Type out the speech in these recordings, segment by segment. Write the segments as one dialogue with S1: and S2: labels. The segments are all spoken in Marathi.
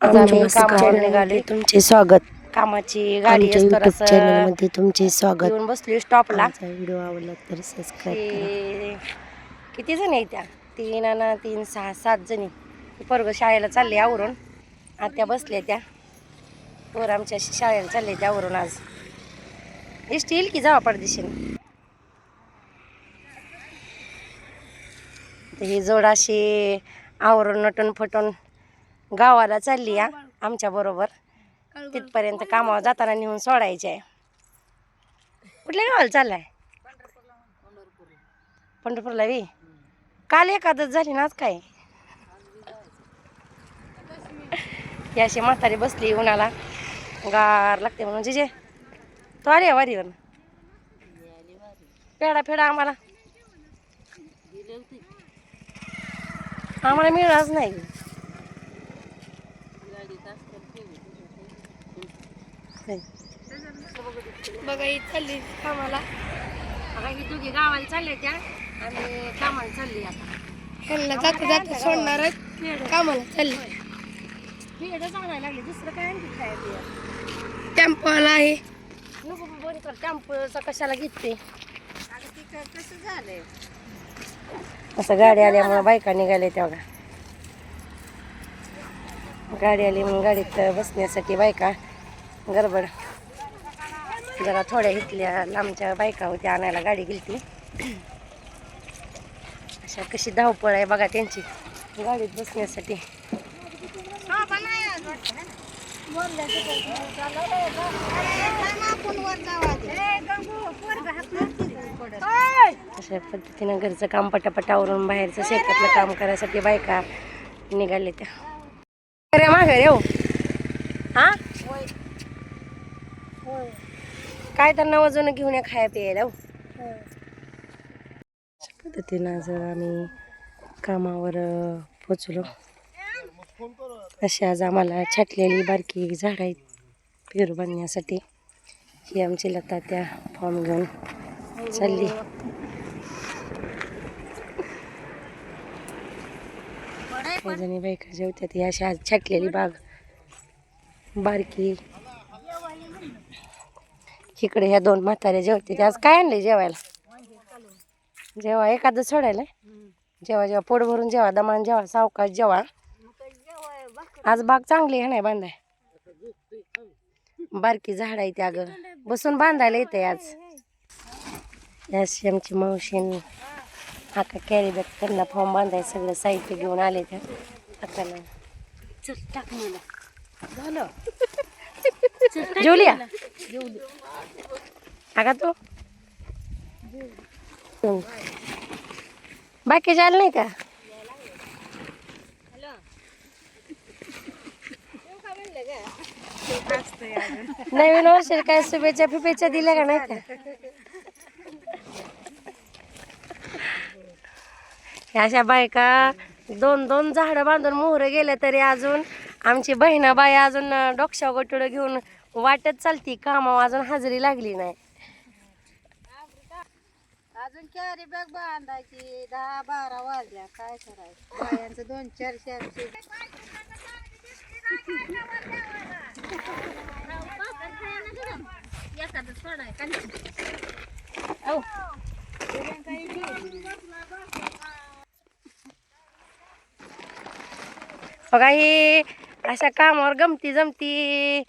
S1: निघाले
S2: तुमचे स्वागत.
S1: कामाची गाडी
S2: आमच्या
S1: असतो
S2: युट्यूब
S1: असं
S2: चॅनलमध्ये तुमचे स्वागत.
S1: येऊन बसली स्टॉपला
S2: व्हिडिओ आवडला तर सबस्क्राईब
S1: किती जण आहे त्या? तीन आणि तीन सहा सात जणी परग शाळेला चालले आवरून. आत्या बसल्या त्या. पोर आमच्या शाळेला चालले त्यावरून आज. एसटी येईल की जावा परदेशीने? ही जोड अशी आवरून नटून फटून गावाला चालली या आमच्या बरोबर. तिथपर्यंत कामावर जाताना नेऊन सोडायचे. आहे कुठल्या गावाला चाललाय? पंढरपूरला वी काल एकादश झाली ना आज काय? अशी म्हातारी बसली उन्हाला. गार लागते म्हणून. जिजे तो आली वारीवर पेडा फेडा आम्हाला. आम्हाला मिळालंच नाही.
S3: बघा ही चालली कामाला.
S1: आता ही दोघी गावाला चालले त्या आणि कामाला चालली आता.
S3: ह्यांना जाता जाता सोडणार आहेत. कामाला चालली.
S1: पेढं आणायला लागली. दुसरं काय आणखी काय ते
S3: टेम्पो आला आहे.
S1: नको बरी कर. टॅम्पोचा कशाला घेते असं गाडी आल्यामुळे बायका निघाले तेव्हा गाडी आली म्हणून गाडीत बसण्यासाठी बायका. गडबड. जरा थोड्या इथल्या लांबच्या बायका होत्या आणायला गाडी गेलती. अशा कशी धावपळ आहे बघा त्यांची. गाडीत बसण्यासाठी. अशा पद्धतीनं घरचं काम पटापटावरून बाहेरचं शेतातलं काम करायसाठी बायका निघाले त्या. अरे येऊ. हा? काय तर नवजून घेऊन या खाया प्यायला हो. अशा पद्धतीनं आज आम्ही कामावर पोचलो. अशी आज आम्हाला छाटलेली बारकी झाड आहेत पेरू बांधण्यासाठी ही आमची लता त्या फॉर्म घेऊन चालली. जणी बायका जेवतात ही अशी आज छाटलेली बाग. बारकी इकडे ह्या दोन म्हाताऱ्या जेवते. आज काय आणले जेवायला? जेव्हा एखादं सोडायला? जेव्हा जेव्हा पोट भरून जेव्हा दमान जेव्हा सावकाश जेव्हा? आज बाग चांगली आहे नाही बांधाय? बारकी झाड आहे त्या ग बसून बांधायला येते आज. अशी आमची मावशीन आका कॅरी बॅग त्यांना फॉर्म बांधाय सगळं साहित्य घेऊन आले त्या आकाला चल टाक मला. झालं. जेवली जेवली तू? बाकी जाल नाही का? नवीन वर्ष काय शुभेच्छा फिपेच्छा दिल्या का नाही का? अशा बायका दोन दोन झाडं बांधून मोहरं गेले तरी अजून आमची बहिणाबाई अजून डोक्षा गोटुडं घेऊन वाटत चालती कामावर अजून हजेरी लागली नाही.
S4: अजून कॅरी बॅग बांधायची दहा बारा वाजल्या काय करायचं? बायांचं दोन चार चारशे
S1: बघा ही अशा कामावर गमती जमती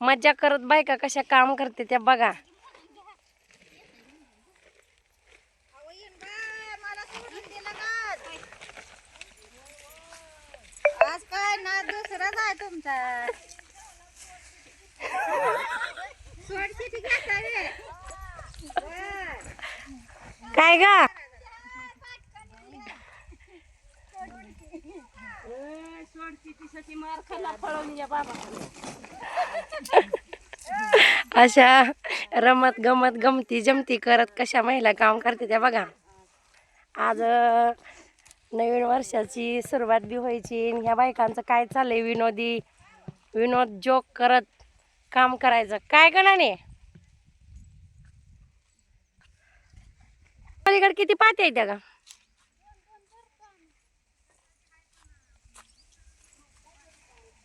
S1: मज्जा करत बायका कशा काम करते त्या बघा.
S4: आज काय ना तुमचा.
S1: अशा रमत गमत गमती जमती करत कशा महिला काम करते त्या बघा. आज नवीन वर्षाची सुरुवात बी व्हायची ह्या बायकांचं काय चाललंय विनोदी विनोद जोक करत काम करायचं. काय गणाने पलीकडे किती पाहते आहेत त्या का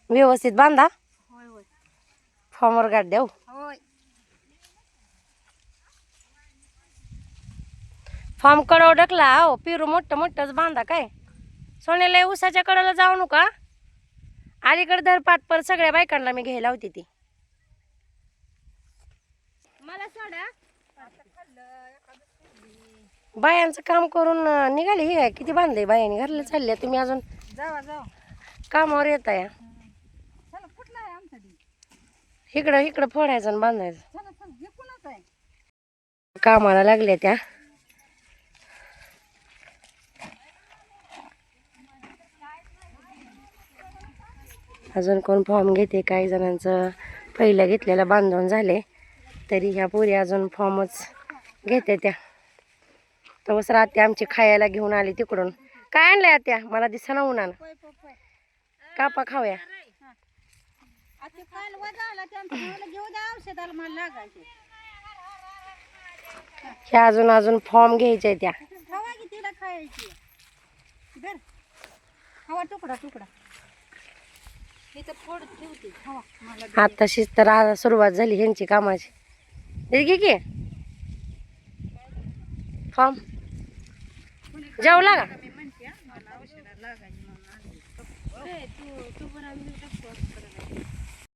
S1: व्यवस्थित बांधा. फॉर्मवर गाठ द्या.
S4: होय.
S1: फॉर्म कडव डकला हो पिरू मोठं मोठंच बांधा काय? सोन्याला उसाच्या कडेला जाऊ नका. अलीकडे धर पात पर सगळ्या बायकांना मी घ्यायला होती ती.
S4: मला सोडा.
S1: बायांचं काम करून निघाली ही काय? किती बांधले बायांनी? घरला चालल्या तुम्ही अजून?
S4: जावा जावा.
S1: कामावर येत या
S4: चला कुठला आहे आमचा डी
S1: इकडं इकडं फोडायचं आणि बांधायचं. कामाला लागल्या त्या. अजून कोण फॉर्म घेते काही जणांचं? पहिलं घेतलेलं बांधून झाले. तरी ह्या पोरी अजून फॉर्मच घेते त्या. तवस राहते आमची खायला घेऊन आली तिकडून. काय आणलंय आत्या? मला दिसा ना उन्हानं कापा खाऊया.
S4: आता काल वजा आला त्यांचं घेऊ द्या औषधाला मला लागायचे.
S1: अजून अजून फॉर्म घ्यायच्या त्या.
S4: खावा की तिला खायची. बर खावा तुकडा तुकडा. इथं फोड ठेवते. खावा मला
S1: आताशीच तर आज सुरुवात झाली ह्यांची कामाची. हे घे की. फॉर्म. जेवला का?
S4: मी म्हणते हा, मला औषधाला लागायची म्हणून आणली. ए, तू तू पण आम्ही टाकतो असं करायला.